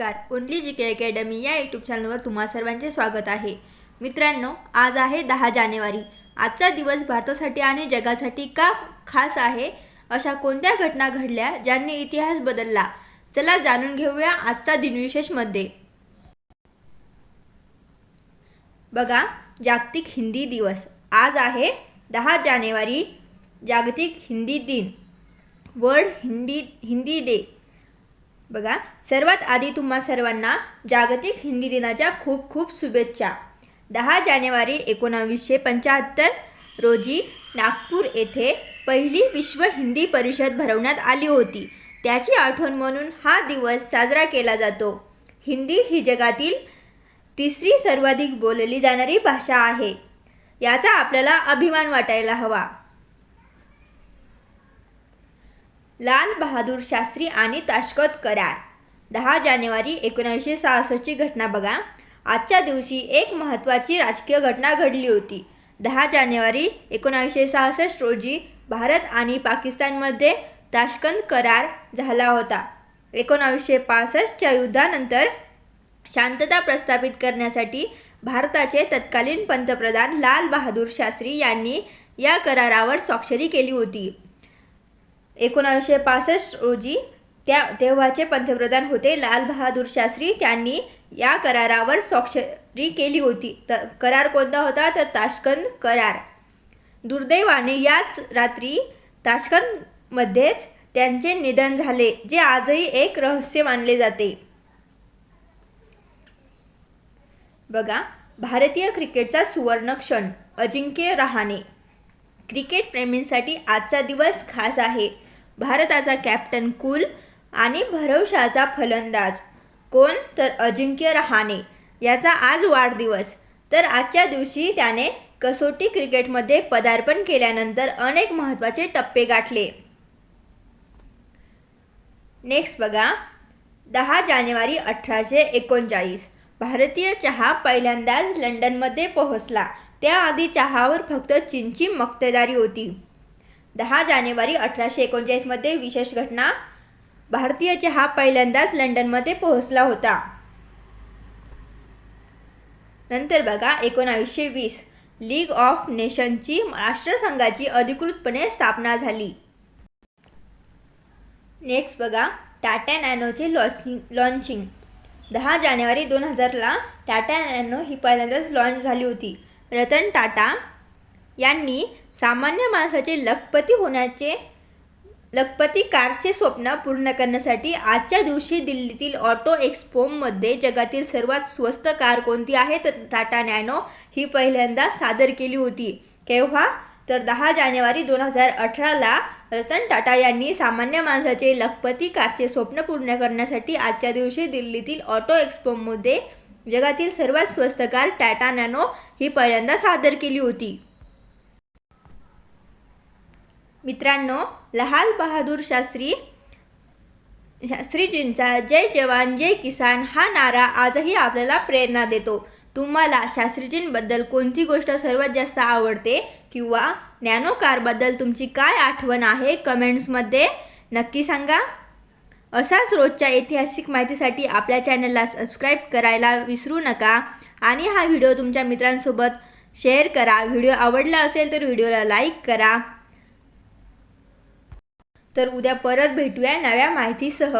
नमस्कार. Only G K academy या YouTube चॅनलवर तुम्हा सर्वांचे स्वागत आहे. मित्रांनो आज आहे दहा जानेवारी. आजचा दिवस भारतासाठी आणि जगासाठी का खास आहे? अशा कोणत्या घटना घडल्या ज्यांनी इतिहास बदलला? चला जाणून घेऊया आजचा दिनविशेषमध्ये बघा जागतिक हिंदी दिवस. आज आहे दहा जानेवारी जागतिक हिंदी दिन. World Hindi Hindi day. बघा सर्वात आधी तुम्हा सर्वांना जागतिक हिंदी दिनाच्या खूप खूप शुभेच्छा. दहा जानेवारी एकोणावीसशे पंच्याहत्तर रोजी नागपूर येथे पहिली विश्व हिंदी परिषद भरवण्यात आली होती. त्याची आठवण म्हणून हा दिवस साजरा केला जातो. हिंदी ही जगातील तिसरी सर्वाधिक बोलली जाणारी भाषा आहे. याचा आपल्याला अभिमान वाटायला हवा. लाल बहादूर शास्त्री आणि ताशकत करार. दहा जानेवारी एकोणीसशे सहासष्टची घटना बघा. आजच्या दिवशी एक महत्त्वाची राजकीय घटना घडली होती. दहा जानेवारी एकोणावीसशे सहासष्ट रोजी भारत आणि पाकिस्तानमध्ये ताशकंद करार झाला होता. एकोणावीसशे पासष्टच्या युद्धानंतर शांतता प्रस्थापित करण्यासाठी भारताचे तत्कालीन पंतप्रधान लाल बहादूर शास्त्री यांनी या करारावर स्वाक्षरी केली होती. एकोणावीसशे पासष्ट रोजी त्या तेव्हाचे पंतप्रधान होते. लाल बहादूर शास्त्री त्यांनी या करारावर स्वाक्षरी केली होती. त करार कोणता होता? तर ताशकंद करार. दुर्दैवाने याच रात्री ताशकंदमध्येच त्यांचे निधन झाले जे आजही एक रहस्य मानले जाते. बघा भारतीय क्रिकेटचा सुवर्ण क्षण अजिंक्य रहाणे. क्रिकेट प्रेमींसाठी आजचा दिवस खास आहे. भारताचा कॅप्टन कुल आणि भरवशाचा फलंदाज. कोण? तर अजिंक्य रहाणे. याचा आज वाढदिवस. तर आजच्या दिवशी त्याने कसोटी क्रिकेटमध्ये पदार्पण केल्यानंतर अनेक महत्त्वाचे टप्पे गाठले. नेक्स्ट बघा. दहा जानेवारी अठराशे एकोणचाळीस. भारतीय चहा पहिल्यांदाच लंडनमध्ये पोहोचला. त्याआधी चहावर फक्त चीनची मक्तेदारी होती. दहा जानेवारी अठराशे एकोणचाळीसमध्ये विशेष घटना. भारतीय चहा पहिल्यांदाच लंडनमध्ये पोहोचला होता. नंतर बघा एकोणावीसशे वीस. लीग ऑफ नेशनची राष्ट्रसंघाची अधिकृतपणे स्थापना झाली. नेक्स्ट बघा टाटा नॅनोचे लॉन्चिंग लॉन्चिंग. दहा जानेवारी दोन हजारला टाटा नॅनो ही पहिल्यांदाच लॉन्च झाली होती. रतन टाटा यांनी सामान्य माणसाचे लखपती होण्याचे लखपती कारचे स्वप्न पूर्ण करण्यासाठी आजच्या दिवशी दिल्लीतील ऑटो एक्सपोमध्ये जगातील सर्वात स्वस्त कार कोणती आहे तर टाटा नॅनो ही पहिल्यांदा सादर केली होती. केव्हा? तर दहा जानेवारी दोन हजार अठराला रतन टाटा यांनी सामान्य माणसाचे लखपती कारचे स्वप्न पूर्ण करण्यासाठी आजच्या दिवशी दिल्लीतील ऑटो एक्सपोमध्ये जगातील सर्वात स्वस्त कार टाटा नॅनो ही पहिल्यांदा सादर केली होती. मित्रांनो लहाल बहादूर शास्त्री शास्त्रीजींचा जय जवान जय किसान हा नारा आजही आपल्याला प्रेरणा देतो. तुम्हाला शास्त्रीजींबद्दल कोणती गोष्ट सर्वात जास्त आवडते किंवा नॅनो कारबद्दल तुमची काय आठवण आहे कमेंट्समध्ये नक्की सांगा. असाच रोजच्या ऐतिहासिक माहितीसाठी आपल्या चॅनलला सबस्क्राईब करायला विसरू नका आणि हा व्हिडिओ तुमच्या मित्रांसोबत शेअर करा. व्हिडिओ आवडला असेल तर व्हिडिओला लाईक करा. तर उद्या परत भेटूया नव्या माहितीसह.